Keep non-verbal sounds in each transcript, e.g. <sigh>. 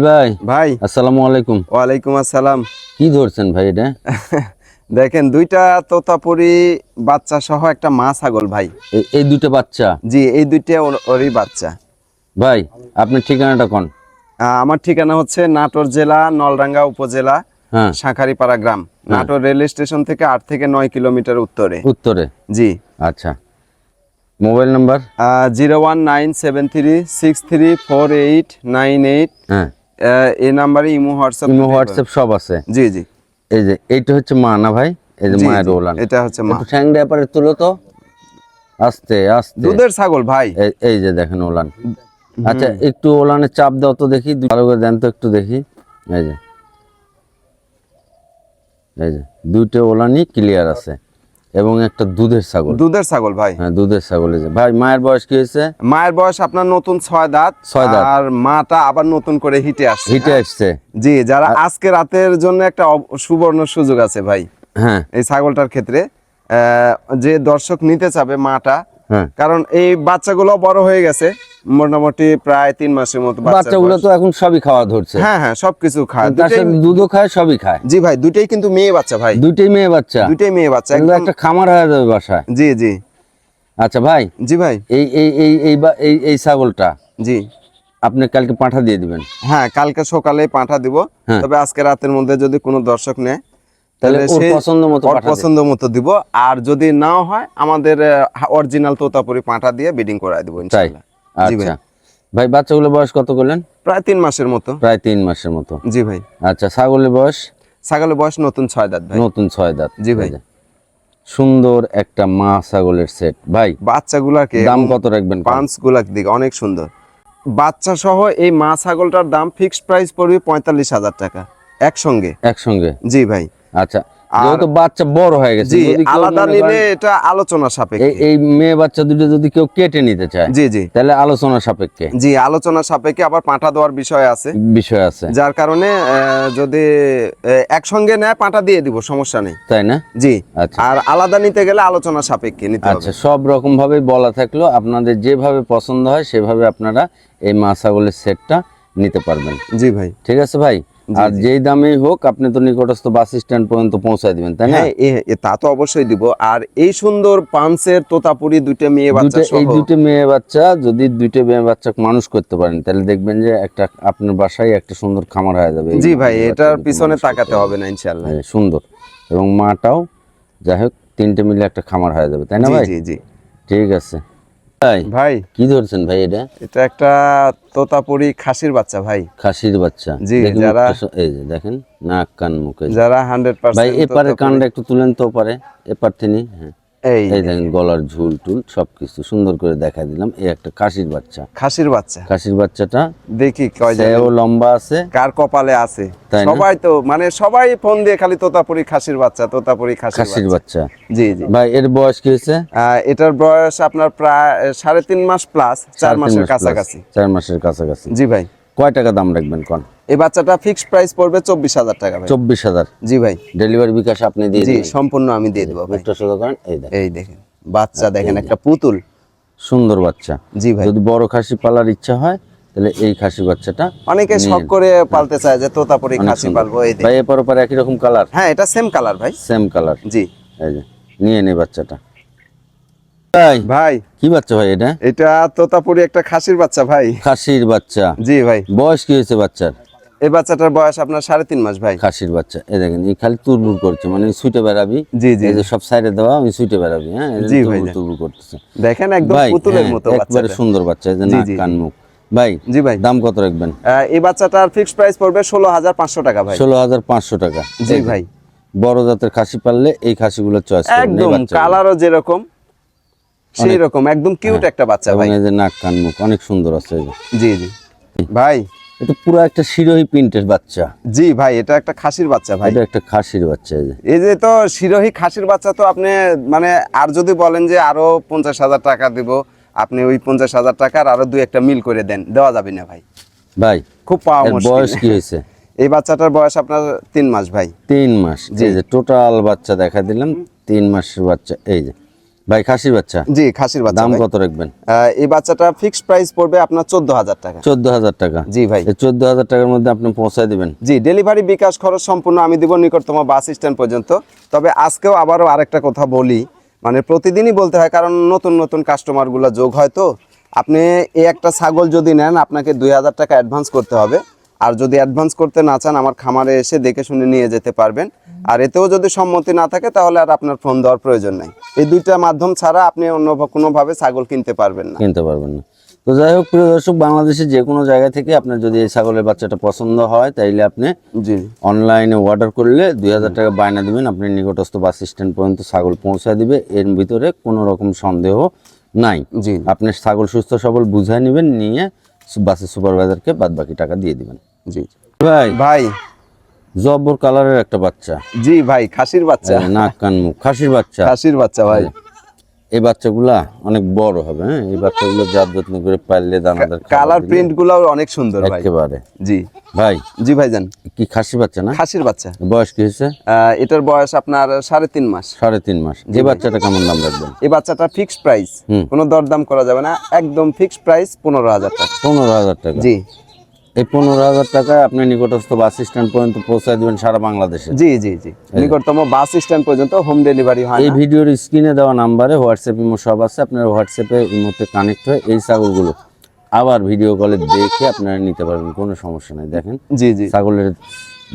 সোহেল ভাই ভাই। আসসালামু আলাইকুম। ওয়ালাইকুম আসসালাম। কি ধরছেন ভাই এটা? <laughs> দেখেন দুইটা তোতাপুরি বাচ্চা সহ একটা মা ছাগল ভাই। এই দুটো বাচ্চা? জি এই দুইটা ওর- ওরই বাচ্চা। ভাই আপনার ঠিকানাটা কোন? আমার ঠিকানা হচ্ছে নাটোর জেলা নলডাঙ্গা উপজেলা হ্যাঁ। শাঁখারিপাড়া গ্রাম। নাটোর রেল স্টেশন থেকে আট থেকে নয় কিলোমিটার উত্তরে। উত্তরে? জি। আচ্ছা। Mobile number? Zero one nine seven three six three four eight nine eight. হ্যাঁ। এই নাম্বারে ইমো হোয়াটসঅ্যাপ ইমো হোয়াটসঅ্যাপ সব আছে। জি জি। এই যে এইটা হচ্ছে মা না ভাই? এই যে মায়ের ওলান। এটা হচ্ছে মা। ঠ্যাং ব্যাপারে তুলো তো। আস্তে আস্তে। দুধের ছাগল ভাই। এই- যে দেখেন ওলান। আচ্ছা একটু ওলানে চাপ দাও তো দেখি। ভালো করে দেন তো একটু দেখি। এই যে এই যে দুইটা ওলানই ক্লিয়ার আছে। এবং একটা দুধের ছাগল। দুধের ছাগল ভাই। হ্যাঁ দুধের ছাগল ভাই মায়ের বয়স কি হয়েছে? মায়ের বয়স আপনার নতুন ছয় দাঁত। ছয় দাঁত। আর মাটা আবার নতুন করে হিটে আসছে। হিটে আসছে। জি যারা আজকে রাতের জন্য একটা সুবর্ণ সুযোগ আছে ভাই। হ্যাঁ। এই ছাগলটার ক্ষেত্রে আহ, যে দর্শক নিতে চাবে মাটা কারণ এই বাচ্চাগুলো বড় হয়ে গেছে মোটামুটি প্রায় তিন মাসের মতো বাচ্চাগুলো তো এখন সবই খাওয়া ধরছে। হ্যাঁ হ্যাঁ সবকিছু খায়। দুধও খায় সবই খায়। জি ভাই দুইটাই কিন্তু মেয়ে বাচ্চা ভাই। দুইটাই মেয়ে বাচ্চা। দুইটাই মেয়ে বাচ্চা একটা খামার হয়ে যাবে বাসায়। জি জি। আচ্ছা ভাই জি ভাই। এই এই এই এই এই এই ছাগলটা জি। আপনি কালকে পাঠা দিয়ে দিবেন। হ্যাঁ কালকে সকালে পাঠা দিব। হ্যাঁ। তবে আজকে রাতের মধ্যে যদি কোনো দর্শক নেয় তাহলে পছন্দ মতো। পছন্দ মতো দিব। আর যদি নাও হয় আমাদের অরিজিনাল তোতাপুরি পাঁঠা দিয়ে বিডিং করায় দিব ইনশাআল্লাহ। জি ভাই আচ্ছা। ভাই। বাচ্চাগুলো বয়স কত করলেন? প্রায় তিন মাসের মতো। প্রায় তিন মাসের মতো। জি ভাই। আচ্ছা ছাগলের বয়স? ছাগলের বয়স নতুন ছয় দাঁত ভাই। নতুন ছয় দাঁত। জি ভাই। সুন্দর একটা মা ছাগলের সেট ভাই বাচ্চাগুলাকে দাম কত রাখবেন? পাঁচ গুলাক দিকে অনেক সুন্দর। বাচ্চা সহ এই মা ছাগলটার দাম ফিক্সড প্রাইস পড়বে পঁয়তাল্লিশ হাজার টাকা একসঙ্গে। একসঙ্গে? জি ভাই। আচ্ছা যেহেতু বাচ্চা বড় হয়ে গেছে জি আলাদা নিলে এটা আলোচনা সাপেক্ষে। এই মেয়ে বাচ্চা দুটো যদি কেউ কেটে নিতে চায় জি জি। তাহলে আলোচনা সাপেক্ষে। জি আলোচনা সাপেক্ষে আবার পাঁঠা দেওয়ার বিষয় আছে। বিষয় আছে। যার কারণে যদি একসঙ্গে নেয় পাঁটা দিয়ে দিব সমস্যা নেই। তাই না? জি। আচ্ছা। আর আলাদা নিতে গেলে আলোচনা সাপেক্ষে নিতে হবে। আচ্ছা সব রকম ভাবে বলা থাকল আপনাদের যেভাবে পছন্দ হয় সেভাবে আপনারা এই মা ছাগলের সেটটা নিতে পারবেন। জি ভাই। ঠিক আছে ভাই? আর যেই দামেই হোক আপনি তো নিকটস্থ বাস স্ট্যান্ড পর্যন্ত পৌঁছায় দিবেন তাই না? হ্যাঁ তা তো অবশ্যই দিব। আর এই সুন্দর পাঞ্চের তোতাপুরি দুইটা মেয়ে বাচ্চা এই দুটো মেয়ে বাচ্চা যদি দুইটা মেয়ে বাচ্চা মানুষ করতে পারেন তাহলে দেখবেন যে একটা আপনার বাসায় একটা সুন্দর খামার হয়ে যাবে। জি ভাই এটার পিছনে তাকাতে হবে না ইনশাল্লাহ হ্যাঁ, সুন্দর। এবং মাটাও যাই হোক তিনটে মিলে একটা খামার হয়ে যাবে তাই না ভাই? জি জি। ঠিক আছে। ভাই ভাই। কি ধরছেন ভাই এটা? এটা একটা তোতাপুরি খাসির বাচ্চা ভাই। খাসির বাচ্চা। জি, যারা- এই যে দেখেন নাক কান মুখে যারা হান্ড্রেড ভাই এপারে কানটা একটু তুলেন তো পারে এপার তিনি হ্যাঁ। এই দেখেন গলার ঝুল টুল সবকিছু সুন্দর করে দেখা দিলাম। এই একটা খাসির বাচ্চা। খাসির বাচ্চা। খাসির বাচ্চাটা দেখি লম্বা আছে। কার কপালে আছে? সবাই তো মানে সবাই ফোন দিয়ে খালি তোতাপুরি খাসির বাচ্চা তোতাপুরি খাসির বাচ্চা। জি জি। ভাই এর বয়স কি হয়েছে? এটার বয়স আপনার প্রায় সাড়ে তিন মাস প্লাস চার মাসের কাছাকাছি। চার মাসের কাছাকাছি। জি ভাই। কয় টাকা দাম রাখবেন কোন? এই বাচ্চাটা ফিক্সড প্রাইস পড়বে চব্বিশ হাজার টাকা ভাই। চব্বিশ হাজার। জি ভাই। ডেলিভারি বিকাশ আপনি দিয়ে জি সম্পূর্ণ আমি দিয়ে দেবো করেন এই দেখ এই দেখেন বাচ্চা দেখেন একটা পুতুল। সুন্দর বাচ্চা। জি ভাই। যদি বড় খাসি পালার ইচ্ছা হয় তাহলে এই খাসি বাচ্চাটা অনেকে শখ করে পালতে চায় যে তোতাপুরি খাসি পালবো এই ভাই এপার ওপার একই রকম কালার? হ্যাঁ এটা সেম কালার ভাই। সেম কালার জি। এই যে নিয়ে নে বাচ্চাটা। ভাই ভাই। কি বাচ্চা ভাই এটা? এটা তোতাপুরি একটা খাসির বাচ্চা ভাই। খাসির বাচ্চা। জি ভাই। বয়স কি হয়েছে বাচ্চার? এই বাচ্চাটার বয়স আপনার সাড়ে তিন মাস ভাই। খাসির বাচ্চা। এই দেখেন এই খালি তুরবুর করছে মানে সুইটে বেড়াবি জি জি। এই যে সব সাইডে দেওয়া আমি সুইটে বেড়াবি হ্যাঁ? জি ভাইজান। তুরবুর করতেছে। দেখেন একদম পুতুলের হ্যাঁ, মতো একবারে সুন্দর বাচ্চা এই যে নাক কান মুখ। ভাই জি ভাই। দাম কত রাখবেন? এই বাচ্চাটার ফিক্সড প্রাইস পড়বে ষোলো হাজার পাঁচশো টাকা ভাই। ষোলো হাজার পাঁচশো টাকা। জি ভাই। বড় জাতের খাসি পারলে এই খাসিগুলো চয়েস একদম। কালারও যেরকম সেই রকম একদম কিউট একটা বাচ্চা ভাই। এই যে নাক কান মুখ অনেক সুন্দর আছে জি জি। ভাই এটা পুরো একটা শিরোহী প্রিন্টের বাচ্চা। জি ভাই এটা একটা খাসির বাচ্চা ভাই। এটা একটা খাসির বাচ্চা এই যে। তো শিরোহী খাসির বাচ্চা তো আপনি মানে আর যদি বলেন যে আরও পঞ্চাশ হাজার টাকা দিব আপনি ওই পঞ্চাশ হাজার টাকার আরও দুই একটা মিল করে দেন দেওয়া যাবে না ভাই। ভাই খুব পাওয়া বয়স কি হয়েছে? এই বাচ্চাটার বয়স আপনার তিন মাস ভাই। তিন মাস এই যে টোটাল বাচ্চা দেখা দিলাম তিন মাসের বাচ্চা এই যে। ভাই খাসির বাচ্চা? জি খাসির বাচ্চা দাম কত রাখবেন? এই বাচ্চাটা ফিক্সড প্রাইস পড়বে আপনার চোদ্দ হাজার টাকা। চোদ্দ হাজার টাকা। জি ভাই। এই চোদ্দ হাজার টাকার মধ্যে আপনি পৌঁছায় দিবেন। জি ডেলিভারি বিকাশ খরচ সম্পূর্ণ আমি দিব নিকটতম বাস স্ট্যান্ড পর্যন্ত। তবে আজকেও আবারও আরেকটা কথা বলি মানে প্রতিদিনই বলতে হয় কারণ নতুন নতুন কাস্টমারগুলো যোগ হয় তো। আপনি এই একটা ছাগল যদি নেন আপনাকে দুই হাজার টাকা অ্যাডভান্স করতে হবে। আর যদি অ্যাডভান্স করতে না চান আমার খামারে এসে দেখে শুনে নিয়ে যেতে পারবেন। আর এতেও যদি সম্মতি না থাকে তাহলে আর আপনার ফোন দেওয়ার প্রয়োজন নাই। এই দুইটা মাধ্যম ছাড়া আপনি অন্য কোনোভাবে ছাগল কিনতে পারবেন না। কিনতে পারবেন না। তো যাই হোক প্রিয় দর্শক বাংলাদেশের যে কোনো জায়গা থেকে আপনার যদি এই ছাগলের বাচ্চাটা পছন্দ হয় তাইলে আপনি জি। অনলাইনে অর্ডার করলে দুই হাজার টাকা বায়না দিবেন। আপনি নিকটস্থ বাস স্ট্যান্ড পর্যন্ত ছাগল পৌঁছায় দিবে। এর ভিতরে কোনো রকম সন্দেহ নাই। জি। আপনি ছাগল সুস্থ সবল বুঝায় নেবেন নিয়ে বাসের সুপারভাইজারকে বাদ বাকি টাকা দিয়ে দিবেন। জি। ভাই। ভাই। জব্বর কালারের একটা বাচ্চা। জি ভাই খাসির বাচ্চা। নাক কান মুখ খাসির বাচ্চা। খাসির বাচ্চা ভাই। এই বাচ্চাগুলা অনেক বড় হবে হ্যাঁ? এই বাচ্চাগুলো জাত যত্ন করে পারলে দানাদার কালার প্রিন্ট গুলাও অনেক সুন্দর ভাই। একেবারে। জি। ভাই জি ভাইজান। কি খাসি বাচ্চা না? খাসির বাচ্চা। বয়স কি হয়েছে? এটার বয়স আপনার সাড়ে তিন মাস। সাড়ে তিন মাস। এই বাচ্চাটা কেমন দাম রাখবেন? এই বাচ্চাটা ফিক্সড প্রাইস। কোনো দরদাম করা যাবে না। একদম ফিক্সড প্রাইস পনেরো হাজার টাকা। পনেরো হাজার টাকা। জি। এই পনেরো হাজার টাকায় আপনি নিকটস্থ বাস স্ট্যান্ড পর্যন্ত পৌঁছায় দিবেন সারা বাংলাদেশে। জি জি জি। নিকটতম বাস স্ট্যান্ড পর্যন্ত হোম ডেলিভারি হয় এই ভিডিওর স্ক্রিনে দেওয়া নাম্বারে হোয়াটসঅ্যাপ ইমো সব আছে আপনার হোয়াটসঅ্যাপে ইমোতে কানেক্ট হয়ে এই ছাগলগুলো আবার ভিডিও কলে দেখে আপনারা নিতে পারবেন কোনো সমস্যা নেই। দেখেন জি জি। ছাগলের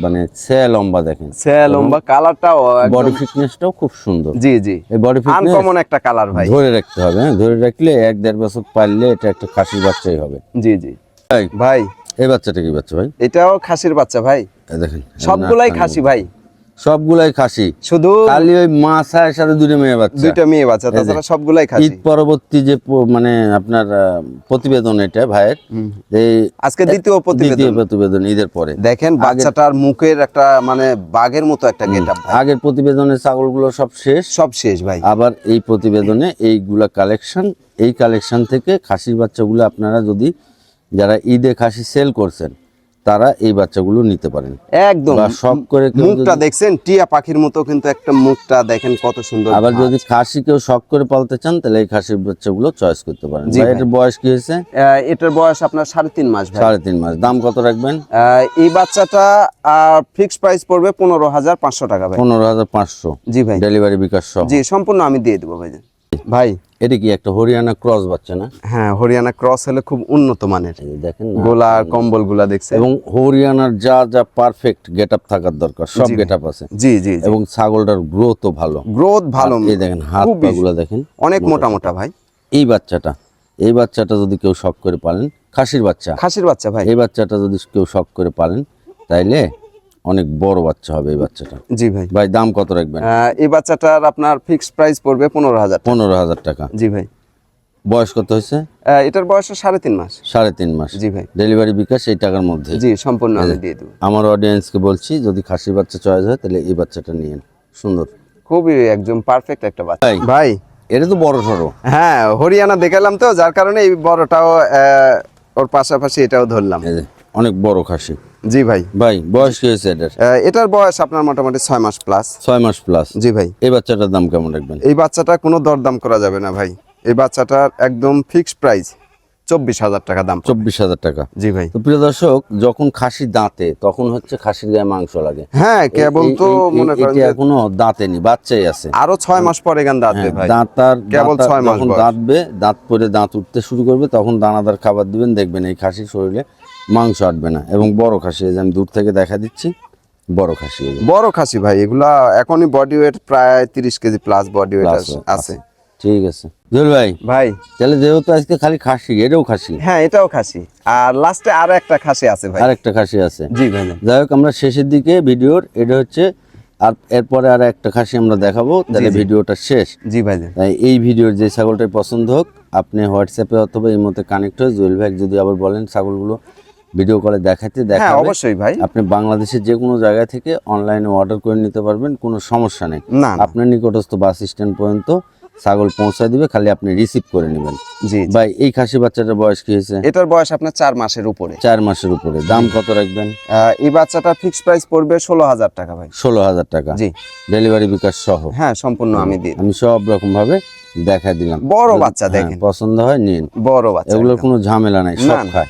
মানে ছে লম্বা দেখেন। সে লম্বা কালারটাও বডি ফিটনেসটাও খুব সুন্দর। জি জি। এই বডি ফিটনেস আনকমন একটা কালার ভাই। ধরে রাখতে হবে হ্যাঁ ধরে রাখলে এক দেড় বছর পারলে এটা একটা খাসির বাচ্চাই হবে। জি জি। ভাই ভাই এই বাচ্চাটা কি বাচ্চা ভাই? এটাও খাসির বাচ্চা ভাই। দেখেন সবগুলাই খাসি ভাই। সবগুলাই খাসি। শুধু খালি ওই মাছার সাথে দুটো মেয়ে বাচ্চা। দুইটা মেয়ে বাচ্চা তাছাড়া সবগুলাই খাসি। ঈদ পরবর্তী যে মানে আপনার প্রতিবেদন এটা ভাইয়ের যে আজকে দ্বিতীয় প্রতিবেদন দ্বিতীয় প্রতিবেদন। প্রতিবেদন ঈদের পরে। দেখেন বাচ্চাটার মুখের একটা মানে বাঘের মতো একটা গেট আগের প্রতিবেদনের ছাগলগুলো সব শেষ। সব শেষ ভাই। আবার এই প্রতিবেদনে এইগুলা কালেকশন এই কালেকশন থেকে খাসির বাচ্চাগুলো আপনারা যদি যারা ঈদে খাসি সেল করছেন তারা এই বাচ্চাগুলো নিতে পারেন। একদম। বা শখ করে মুখটা দেখছেন টিয়া পাখির মতো কিন্তু একটা মুখটা দেখেন কত সুন্দর আবার যদি খাসি কেউ শখ করে পালতে চান তাহলে এই খাসির বাচ্চাগুলো চয়েস করতে পারেন। এটার বয়স কি হয়েছে? এটার বয়স আপনার সাড়ে তিন মাস ভাই। সাড়ে তিন মাস। দাম কত রাখবেন? এই বাচ্চাটা ফিক্সড প্রাইস পড়বে পনেরো হাজার পাঁচশো টাকা ভাই। পনেরো হাজার পাঁচশো। জি ভাই। ডেলিভারি বিকাশ সহ। জি সম্পূর্ণ আমি দিয়ে দেবো ভাই। ভাই এটা কি একটা হরিয়ানা ক্রস বাচ্চা না? হ্যাঁ হরিয়ানা ক্রস হলে খুব উন্নত মানের। দেখেন গোলা কম্বলগুলা দেখছে এবং হরিয়ানার যা যা পারফেক্ট গেট আপ থাকার দরকার সব গেট আপ আছে। জি জি এবং ছাগলটার গ্রোথও ভালো। গ্রোথ ভালো। এই দেখেন হাত পাগুলো দেখেন অনেক মোটা। মোটা ভাই। এই বাচ্চাটা এই বাচ্চাটা যদি কেউ শখ করে পালেন খাসির বাচ্চা। খাসির বাচ্চা ভাই। এই বাচ্চাটা যদি কেউ শখ করে পালেন তাইলে অনেক বড় বাচ্চা হবে এই বাচ্চাটা। জি ভাই। ভাই দাম কত রাখবেন? এই বাচ্চাটার আপনার ফিক্সড প্রাইস পড়বে পনেরো হাজার পনেরো হাজার টাকা। জি ভাই। বয়স কত হয়েছে? এটার বয়স সাড়ে তিন মাস। সাড়ে তিন মাস। জি ভাই। ডেলিভারি বিকাশ এই টাকার মধ্যে। জি সম্পূর্ণ আমি দিয়ে দেবো। আমার অডিয়েন্সকে বলছি যদি খাসি বাচ্চা চয়েস হয় তাহলে এই বাচ্চাটা নিয়েন সুন্দর। খুবই একদম পারফেক্ট একটা বাচ্চা। ভাই। এটা তো বড় সড়ো। হ্যাঁ হরিয়ানা দেখালাম তো যার কারণে এই বড়টাও ওর পাশাপাশি এটাও ধরলাম। অনেক বড় খাসি। জি ভাই। ভাই বয়স কি হয়েছে এটার? এটার বয়স আপনার মোটামুটি ছয় মাস প্লাস ছয় মাস প্লাস জি ভাই। এই বাচ্চাটার দাম কেমন রাখবেন? এই বাচ্চাটা কোনো দরদাম করা যাবে না ভাই। এই বাচ্চাটার একদম ফিক্সড প্রাইস চব্বিশ হাজার টাকা দাম। চব্বিশ হাজার টাকা। জি ভাই। তো প্রিয় দর্শক যখন খাসি দাঁতে তখন হচ্ছে খাসির গায়ে মাংস লাগে। হ্যাঁ কেবল তো মনে করেন এখনও দাঁতেনি বাচ্চাই আছে। আরও ছয় মাস পরে গান দাঁতবে হ্যাঁ, ভাই। দাঁতার কেবল দাঁতার ছয় মাস দাঁতবে দাঁত পরে দাঁত উঠতে শুরু করবে তখন দানাদার খাবার দিবেন দেখবেন এই খাসির শরীরে মাংস আটবে না। এবং বড় খাসি এই যে আমি দূর থেকে দেখা দিচ্ছি বড় খাসি বড় খাসি ভাই এগুলা এখনই বডি ওয়েট প্রায় তিরিশ কেজি প্লাস বডি ওয়েট আছে। ঠিক আছে। জুয়েল ভাই ভাই। তাহলে যেহেতু আজকে খালি খাসি এটাও খাসি? হ্যাঁ এটাও খাসি। আর লাস্টে আরও একটা খাসি আছে ভাই। আর একটা খাসি আছে। জি ভাই। যাই হোক আমরা শেষের দিকে ভিডিওর এটা হচ্ছে আর এরপরে আর একটা খাসি আমরা দেখাবো তাহলে ভিডিওটা শেষ। জি ভাই। তাই এই ভিডিওর যে ছাগলটাই পছন্দ হোক আপনি হোয়াটসঅ্যাপে অথবা এই মধ্যে কানেক্ট হয়ে জুয়েল ভাই যদি আবার বলেন ছাগলগুলো ভিডিও কলে দেখাতে দেখাবে। অবশ্যই ভাই। আপনি বাংলাদেশের যে কোনো জায়গা থেকে অনলাইনে অর্ডার করে নিতে পারবেন কোনো সমস্যা নেই। না। আপনার নিকটস্থ বাস স্ট্যান্ড পর্যন্ত ছাগল পৌঁছায় দিবে খালি আপনি রিসিভ করে নেবেন। জি। ভাই এই খাসি বাচ্চাটার বয়স কি হয়েছে? এটার বয়স আপনার চার মাসের উপরে। চার মাসের উপরে। দাম কত রাখবেন? এই বাচ্চাটা ফিক্সড প্রাইস পড়বে ষোলো হাজার টাকা ভাই। ষোলো হাজার টাকা। জি। ডেলিভারি বিকাশ সহ। হ্যাঁ সম্পূর্ণ আমি দিই আমি সব রকম ভাবে দেখা দিলাম। বড় বাচ্চা হ্যাঁ, দেখেন। পছন্দ হয় নিন। বড় বাচ্চা এগুলোর কোনো ঝামেলা নাই সব। খায়।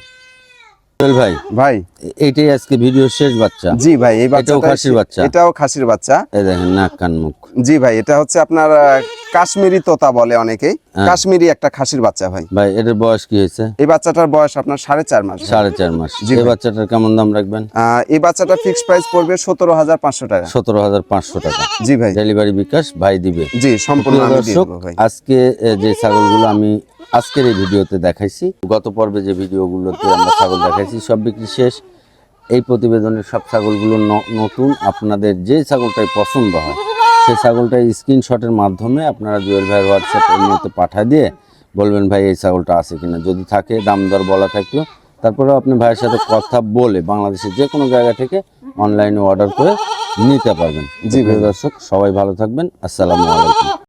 ভাই ভাই। এটাই এইটাই আজকে ভিডিও শেষ বাচ্চা। জি ভাই এই বাচ্চাটাও খাসির বাচ্চা? এটাও খাসির বাচ্চা। এই দেখেন নাক কান মুখ। জি ভাই এটা হচ্ছে আপনার কাশ্মীরি তোতা বলে অনেকেই। হ্যাঁ। কাশ্মীরি একটা খাসির বাচ্চা ভাই। ভাই এটার বয়স কি হয়েছে? এই বাচ্চাটার বয়স আপনার সাড়ে চার মাস। সাড়ে চার মাস। এই বাচ্চাটার কেমন দাম রাখবেন? এই বাচ্চাটা ফিক্সড প্রাইস পড়বে সতেরো হাজার পাঁচশো টাকা। সতেরো হাজার পাঁচশো টাকা। জি ভাই। ডেলিভারি বিকাশ ভাই দিবে। জি সম্পূর্ণ দর্শক আজকে যে ছাগলগুলো আমি আজকের এই ভিডিওতে দেখাইছি গত পর্বে যে ভিডিওগুলোতে আমরা ছাগল দেখাইছি সব বিক্রি শেষ। এই প্রতিবেদনের সব ছাগলগুলো নতুন আপনাদের যে ছাগলটাই পছন্দ হয় সেই ছাগলটা স্ক্রিনশটের মাধ্যমে আপনারা জুয়েল ভাইয়ের হোয়াটসঅ্যাপ এমনিতে পাঠিয়ে দিয়ে বলবেন, ভাই, এই ছাগলটা আছে কিনা? যদি থাকে, দাম দর বলা থাকল তারপরে আপনি ভাইয়ের সাথে কথা বলে বাংলাদেশের যে কোনো জায়গা থেকে অনলাইনে অর্ডার করে নিতে পারবেন। জি। দর্শক, সবাই ভালো থাকবেন। আসসালামু আলাইকুম।